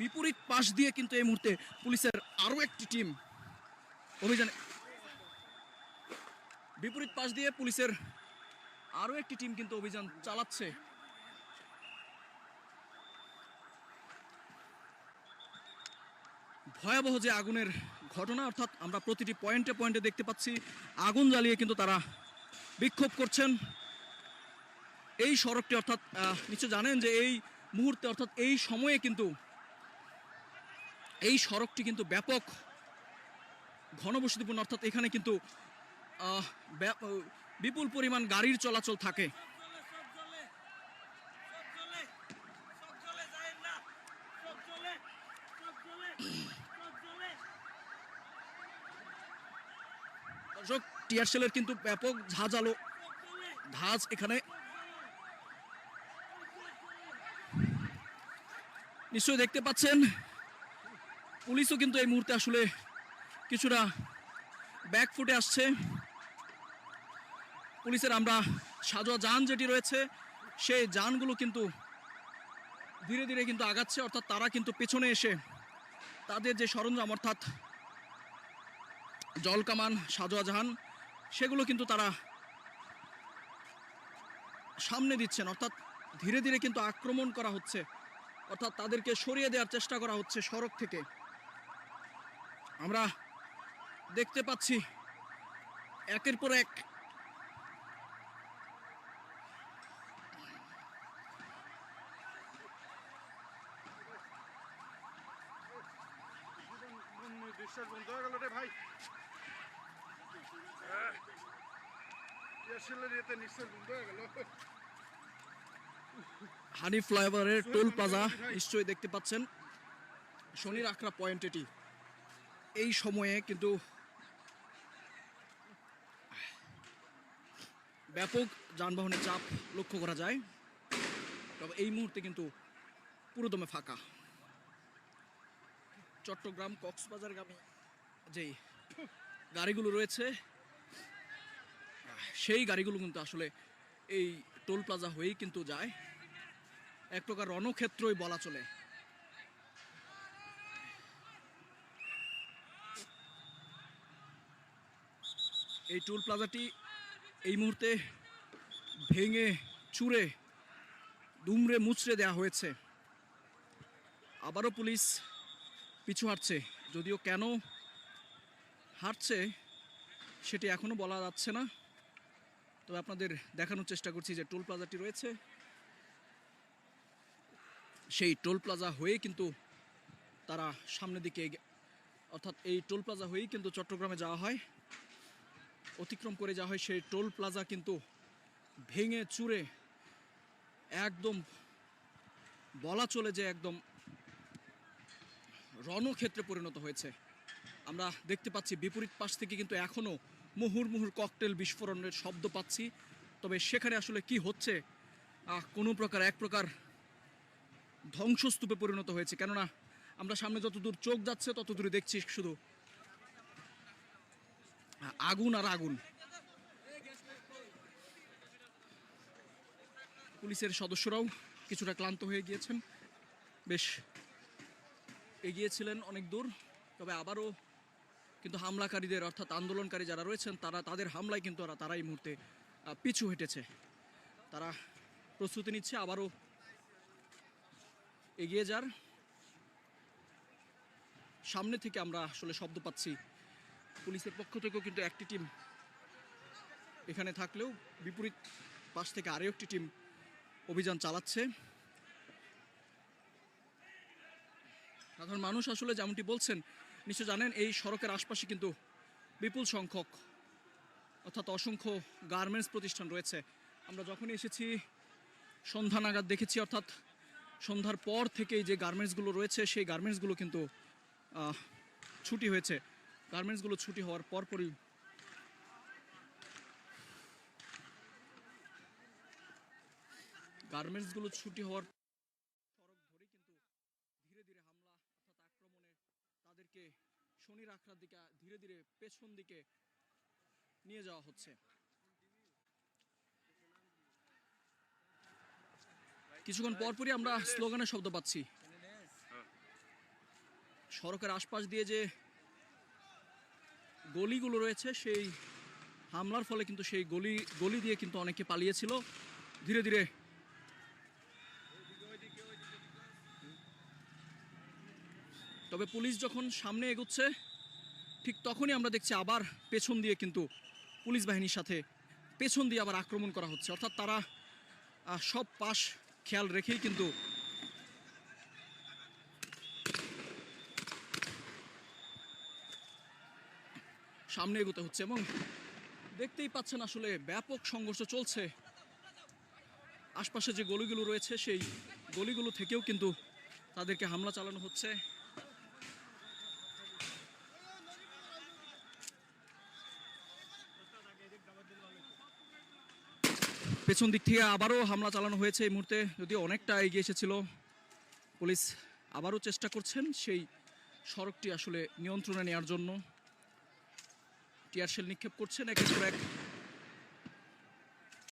বিপরীত পাশ দিয়ে কিন্তু এই মুহূর্তে পুলিশের আরও একটি টিম অভিযানে বিপরীত পাশ দিয়ে পুলিশের আরও একটি টিম কিন্তু অভিযান চালাচ্ছে। ভয়াবহ যে আগুনের ঘটনা, অর্থাৎ আমরা প্রতিটি পয়েন্টে পয়েন্টে দেখতে পাচ্ছি, আগুন জ্বালিয়ে কিন্তু তারা বিক্ষোভ করছেন। এই সড়কটি, অর্থাৎ নিশ্চয় জানেন যে এই মুহূর্তে, অর্থাৎ, এই সময়ে কিন্তু এই সড়কটি কিন্তু ব্যাপক ঘনবসতিপূর্ণ, অর্থাৎ এখানে কিন্তু বিপুল পরিমাণ গাড়ির চলাচল থাকে। দর্শক, টিয়ার সেলের কিন্তু ব্যাপক ঝাঁঝালো ধাজ এখানে। নিশ্চয়ই দেখতে পাচ্ছেন পুলিশও কিন্তু এই মুহূর্তে আসলে কিছুটা ব্যাক ফুটে আসছে। পুলিশের আমরা সাজোয়া যান যেটি রয়েছে, সেই যানগুলো কিন্তু ধীরে ধীরে কিন্তু আগাচ্ছে, অর্থাৎ তারা কিন্তু পেছনে এসে তাদের যে সরঞ্জাম, অর্থাৎ জলকামান, সাজোয়া জাহান সেগুলো কিন্তু তারা সামনে দিচ্ছেন। অর্থাৎ ধীরে ধীরে কিন্তু আক্রমণ করা হচ্ছে, অর্থাৎ তাদেরকে সরিয়ে দেওয়ার চেষ্টা করা হচ্ছে সড়ক থেকে। আমরা দেখতে পাচ্ছি একের পর এক হানি ফ্লাইওভারের টোল প্লাজা নিশ্চয়ই দেখতে পাচ্ছেন। শনির আখড়া পয়েন্ট এটি। এই সময়ে কিন্তু ব্যাপক যানবাহনের চাপ লক্ষ্য করা যায়। তবে এই মুহূর্তে কিন্তু পুরোদমে ফাঁকা। চট্টগ্রাম কক্সবাজারগামী যেই গাড়িগুলো রয়েছে, সেই গাড়িগুলো কিন্তু আসলে এই টোল প্লাজা হয়েই কিন্তু যায়। এক প্রকার রণক্ষেত্রই বলা চলে। এই টোল প্লাজাটি এই মুহূর্তে ভেঙে, চুরে, দুমড়ে মুচড়ে দেওয়া হয়েছে। আবারও পুলিশ পিছু হাঁটছে। যদিও কেন হাঁটছে সেটি এখনও বলা যাচ্ছে না। তবে আপনাদের দেখানোর চেষ্টা করছি যে টোল প্লাজাটি রয়েছে। সেই টোল প্লাজা হয়ে কিন্তু তারা সামনের দিকে অর্থাৎ এই টোল প্লাজা হয়েই কিন্তু চট্টগ্রামে যাওয়া হয়। অতিক্রম করে যাওয়া হয় সেই টোল প্লাজা, কিন্তু ভেঙে চুরে একদম বলা চলে যে একদম রণক্ষেত্রে পরিণত হয়েছে। আমরা দেখতে পাচ্ছি বিপরীত পাশ থেকে কিন্তু এখনও মুহুর মুহুর ককটেল বিস্ফোরণের শব্দ পাচ্ছি। তবে সেখানে আসলে কি হচ্ছে কোনো প্রকার, এক প্রকার ধ্বংসস্তূপে পরিণত হয়েছে। কেননা আমরা সামনে যত দূর চোখ যাচ্ছে তত দূরে দেখছি শুধু আগুন আর আগুন। পুলিশের সদস্যরাও কিছুটা ক্লান্ত হয়ে গিয়েছেন। বেশ, এগিয়েছিলেন অনেক দূর, তবে আবারও কিন্তু হামলাকারীদের, অর্থাৎ আন্দোলনকারী যারা রয়েছেন, তারা, তাদের হামলায় কিন্তু তারা এই মুহূর্তে পিছু হেঁটেছে। তারা প্রস্তুতি নিচ্ছে, আবারও এগিয়ে যার। সামনে থেকে আমরা আসলে শব্দ পাচ্ছি পুলিশের পক্ষ থেকেও কিন্তু একটি টিম এখানে থাকলেও বিপরীত পাশ থেকে আরও একটি টিম অভিযান চালাচ্ছে। সাধারণ মানুষ আসলে যেমনটি বলছেন নিশ্চয় জানেন, এই সড়কের আশপাশে কিন্তু বিপুল সংখ্যক, অর্থাৎ অসংখ্য গার্মেন্টস প্রতিষ্ঠান রয়েছে। আমরা যখনই এসেছি, সন্ধ্যা নাগাদ দেখেছি, অর্থাৎ সন্ধ্যার পর থেকেই যে গার্মেন্টসগুলো রয়েছে, সেই গার্মেন্টসগুলো কিন্তু ছুটি হয়েছে। গার্মেন্টসগুলো ছুটি হওয়ার পরপরই গার্মেন্টসগুলো ছুটি হওয়ার সড়ক ধরেই কিন্তু ধীরে ধীরে হামলা, অর্থাৎ আক্রমণে তাদেরকে শনির আখড়ার দিকে, ধীরে ধীরে পেছন দিকে নিয়ে যাওয়া হচ্ছে। কিছুক্ষণ পরপরই আমরা স্লোগানের শব্দ পাচ্ছি। সড়কের আশপাশ দিয়ে যে গলিগুলো রয়েছে, সেই হামলার ফলে কিন্তু সেই গলি গলি দিয়ে কিন্তু অনেকে পালিয়েছিল। ধীরে ধীরে তবে পুলিশ যখন সামনে এগোচ্ছে, ঠিক তখনই আমরা দেখছি আবার পেছন দিয়ে কিন্তু পুলিশ বাহিনীর সাথে পেছন দিয়ে আবার আক্রমণ করা হচ্ছে। অর্থাৎ তারা সব পাশ খেয়াল রেখেই কিন্তু সামনে এগোতে হচ্ছে এবং দেখতেই পাচ্ছেন আসলে ব্যাপক সংঘর্ষ চলছে। আশপাশে যে গলিগুলো রয়েছে, সেই গলিগুলো থেকেও কিন্তু তাদেরকে হামলা চালানো হচ্ছে। পেছন দিক থেকে আবারও হামলা চালানো হয়েছে এই মুহূর্তে, যদিও অনেকটা এগিয়ে এসেছিল। পুলিশ আবারও চেষ্টা করছেন সেই সড়কটি আসলে নিয়ন্ত্রণে নেওয়ার জন্য। টিয়ার শেল নিক্ষেপ করছেন একের পর এক